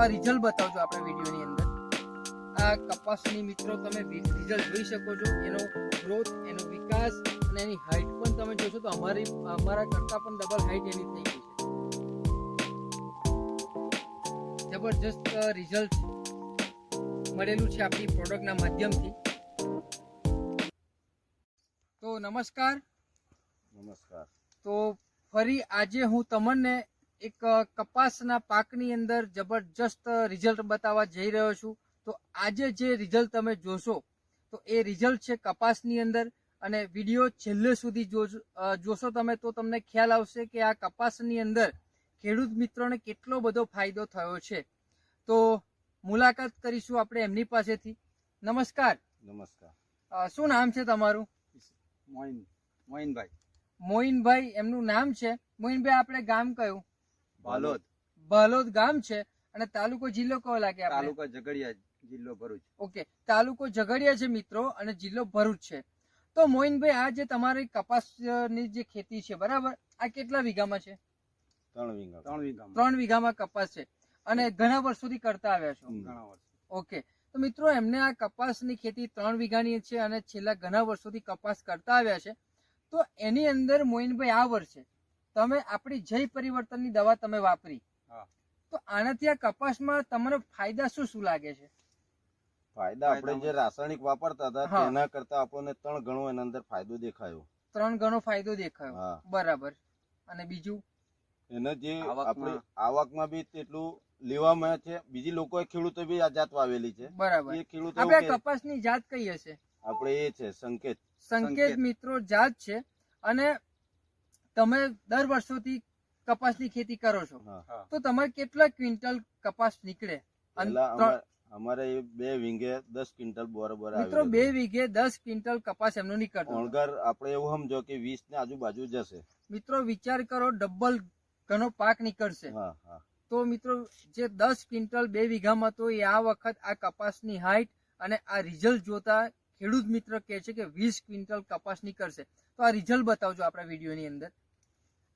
આ રિઝલ્ટ બતાવજો આપણે વિડીયોની અંદર. આ કપાસની મિત્રો તમે રિઝલ્ટ જોઈ શકો છો. એનો ગ્રોથ એનો વિકાસ અને એની હાઈટ પણ તમે જોશો તો અમારી અમારા કરતાં પણ ડબલ હાઈટ એની થઈ ગઈ છે. જબરજસ્ત રિઝલ્ટ મળેલું છે આપણી પ્રોડક્ટના માધ્યમથી. તો નમસ્કાર. નમસ્કાર. તો ફરી આજે હું તમને એક કપાસના પાકની અંદર જબરજસ્ત રિઝલ્ટ બતાવવા જઈ રહ્યો છું. તો આજે જે રિઝલ્ટ તમે જોશો તો એ રિઝલ્ટ છે કપાસની અંદર. અને વીડિયો છેલ્લે સુધી જોશો તમે તો તમને ખ્યાલ આવશે કે આ કપાસની અંદર ખેડૂત મિત્રોને કેટલો બધો ફાયદો થયો છે. તો મુલાકાત કરીશું આપણે એમની પાસેથી. નમસ્કાર. નમસ્કાર. શું નામ છે તમારું? મોઇન મોઇનભાઈ. મોઇનભાઈ એમનું નામ છે. મોઇનભાઈ આપણે ગામ કયું? બાલોદ. બાલોદ ગામ છે અને તાલુકો જિલ્લો કયો લાગે તાલુકા ઝઘડિયા જિલ્લો ભરૂચ. ઓકે તાલુકો ઝઘડિયા છે મિત્રો અને જિલ્લો ભરૂચ છે. તો મોઇનભાઈ આ જે તમારી કપાસની જે ખેતી છે બરાબર? આ કેટલા વીઘામાં છે? ત્રણ વીઘા ત્રણ વીઘા ત્રણ વીઘામાં કપાસ છે. અને ઘણા વર્ષોથી કરતા આવ્યા છો? ઘણા વર્ષ ઓકે તો મિત્રો એમને આ કપાસની ખેતી ત્રણ વીઘાની છે અને છેલ્લા ઘણા વર્ષોથી કપાસ કરતા આવ્યા છે. તો એની અંદર મોઇનભાઈ આ વર્ષે તમે આપણી જય પરિવર્તનની દવા તમે વાપરી. તો આનાથી આ કપાસમાં તમને ફાયદા શું શું લાગે છે? ફાયદા આપણે જે રાસાયણિક વાપરતા હતા. તેના કરતા આપણને ત્રણ ગણો એના અંદર ફાયદો દેખાયો. ત્રણ ગણો ફાયદો દેખાયો. બરાબર. અને બીજું? એને જે આપણે આવકમાં બી તેટલું લેવામાં છે. બીજી લોકો ખેડૂતો બી આ જાત વાવેલી છે. બરાબર. એ ખેડૂતો આપણે કપાસની જાત કઈ હશે આપણે એ છે સંકેત સંકેત. મિત્રો જાત છે. અને તમે દર વર્ષોથી કપાસની ખેતી કરો છો. તો તમારે કેટલા ક્વિન્ટલ કપાસ નીકળે? અમારે- બે વીંગે દસ ક્વિન્ટલ બરોબર મિત્રો બે વીઘે દસ ક્વિન્ટલ કપાસ એમનો નીકળતો. ઓણગર આપણે એવું સમજો કે વીસ ને આજુબાજુ જશે મિત્રો વિચાર કરો ડબલ ઘણો પાક નીકળશે. હા હા. તો મિત્રો જે દસ ક્વિન્ટલ બે વીઘામાં તો એ આ વખત આ કપાસની હાઈટ અને આ રિઝલ્ટ જોતા ખેડૂત મિત્ર કહે છે કે વીસ ક્વિન્ટલ કપાસ નીકળશે. તો આ રિઝલ્ટ બતાવજો આપણા વિડીયોની અંદર.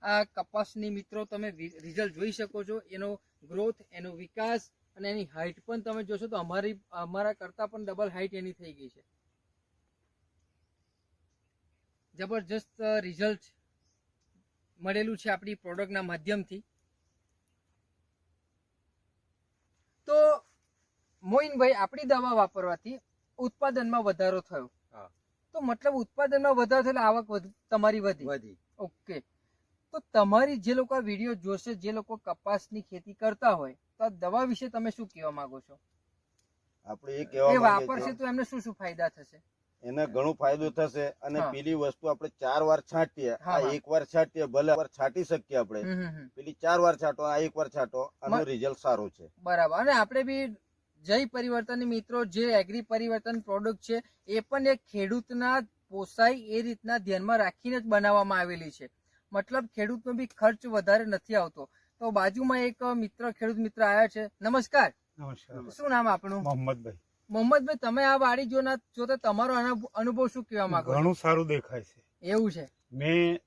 આ કપાસની મિત્રો તમે રિઝલ્ટ જોઈ શકો છો. એનો ગ્રોથ એનો વિકાસ અને એની હાઈટ પણ તમે જોશો તો અમારી અમારા કરતાં પણ ડબલ હાઈટ એની થઈ ગઈ છે. જબરજસ્ત રિઝલ્ટ મળેલું છે આપણી પ્રોડક્ટના માધ્યમથી. તો મોઇનભાઈ આપણી દવા વાપરવાથી ઉત્પાદનમાં વધારો થયો. તો મતલબ ઉત્પાદનમાં વધારો થયો આવક વધ- તમારી વધી. વધી. ઓકે. તો તમારી જે લોકો વીડિયો જોશે જે લોકો કપાસની ખેતી કરતા હોય તો આ દવા વિશે તમે શું કહેવા માંગો છો? આપણે એ એ કહેવા માંગીએ વાપરશે તો એમને શું શું ફાયદા થશે? એને ઘણો ફાયદો થશે અને પેલી વસ્તુ આપણે ચાર વાર છાંટીએ આ એક વાર છાંટીએ ભલે વાર છાંટી શકીએ આપણે. પેલી ચાર વાર છાંટો આ એક વાર છાંટો અને રિઝલ્ટ સારું છે. બરાબર. અને આપણે બી જય પરિવર્તન મિત્રો જે એગ્રી પરિવર્તન પ્રોડક્ટ છે એ પણ એક ખેડૂતના પોસાય એ રીતના ધ્યાનમાં રાખીને જ બનાવવામાં આવેલી છે. મતલબ ખેડૂતનો બી ખર્ચ વધારે નથી આવતો. તો બાજુમાં એક મિત્ર ખેડૂત મિત્ર આવ્યા છે. નમસ્કાર. નમસ્કાર. શું નામ આપણું મોહમ્મદભાઈ. મોહમ્મદભાઈ તમે આ વાડી જોના જોતા તમારો અનુભવ શું કહેવા માંગો ઘણું સારું દેખાય છે. એવું છે. મેં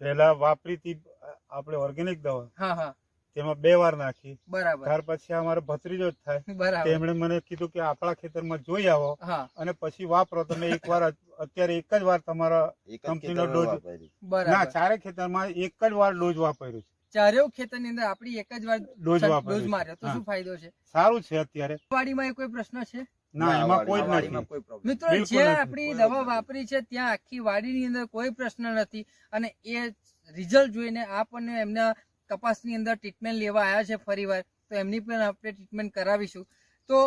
પહેલા વાપરી હતી આપણે ઓર્ગેનિક દવા. હા હા. તેમાં બે વાર નાખી. બરાબર. ત્યાર પછી અમારો ભત્રીજો જ થાય. બરાબર. તેમણે મને કીધું કે આપણા ખેતરમાં જોઈ આવો અને પછી વાપરો. તમે એક વાર અત્યારે એક જ વાર તમારા કંપનીનો ખેતરમાં ડોઝ- ના ચારે ખેતરમાં એક જ વાર ડોઝ વાપર્યો છે. ચારેય ખેતરની અંદર આપણી એક જ વાર ડોઝ ડોઝ માર્યો. તો શું ફાયદો છે? સારું છે અત્યારે. વાડીમાં એ કોઈ પ્રશ્ન છે? ના એમાં કોઈ નથી. મિત્રો બિલકુલ જે આપણી દવા વાપરી છે ત્યાં આખી વાડીની અંદર કોઈ પ્રશ્ન નથી અને એ રિઝલ્ટ જોઈને આપણને એમના કપાસની અંદર ટ્રીટમેન્ટ લેવા આવ્યા છે ફરીવાર તો એમની પણ આપણે ટ્રીટમેન્ટ કરાવીશું. તો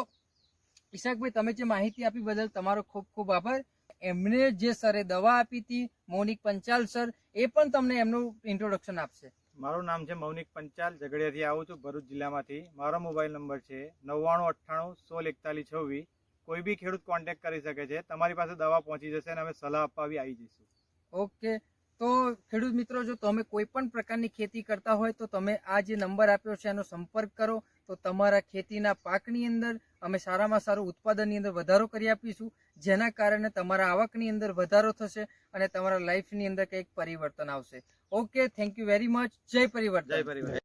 ઈશાકભાઈ તમે જે માહિતી આપી બદલ તમારો ખૂબ ખૂબ આભાર. એમને જે સરે દવા આપી હતી મૌનિક પંચાલ સર એ પણ તમને એમનું ઇન્ટ્રોડક્શન આપશે. મારું નામ છે મૌનિક પંચાલ ઝઘડિયાથી આવું છું ભરૂચ જિલ્લામાંથી. મારો મોબાઈલ નંબર છે નવ્વાણું અઠ્ઠાણું સોળ એકતાલીસ છવ્વીસ. કોઈ બી ખેડૂત કોન્ટેક્ટ કરી શકે છે તમારી પાસે દવા પહોંચી જશે અને અમે સલાહ આપવા આવી જઈશું. ઓકે. ખેડૂત મિત્રો, જો તમે કોઈ પણ પ્રકારની ખેતી કરતા હોય, તો તમે આ જે નંબર આપ્યો છે, એનો સંપર્ક કરો. તો તમારા ખેતીના પાકની અંદર અમે સારામાં સારું ઉત્પાદનની અંદર વધારો કરી આપીશું, જેના કારણે તમારા આવકની અંદર વધારો થશે અને તમારા લાઈફની અંદર કંઈક પરિવર્તન આવશે. Okay thank you very much જય પરિવર્તન. જય પરિવાર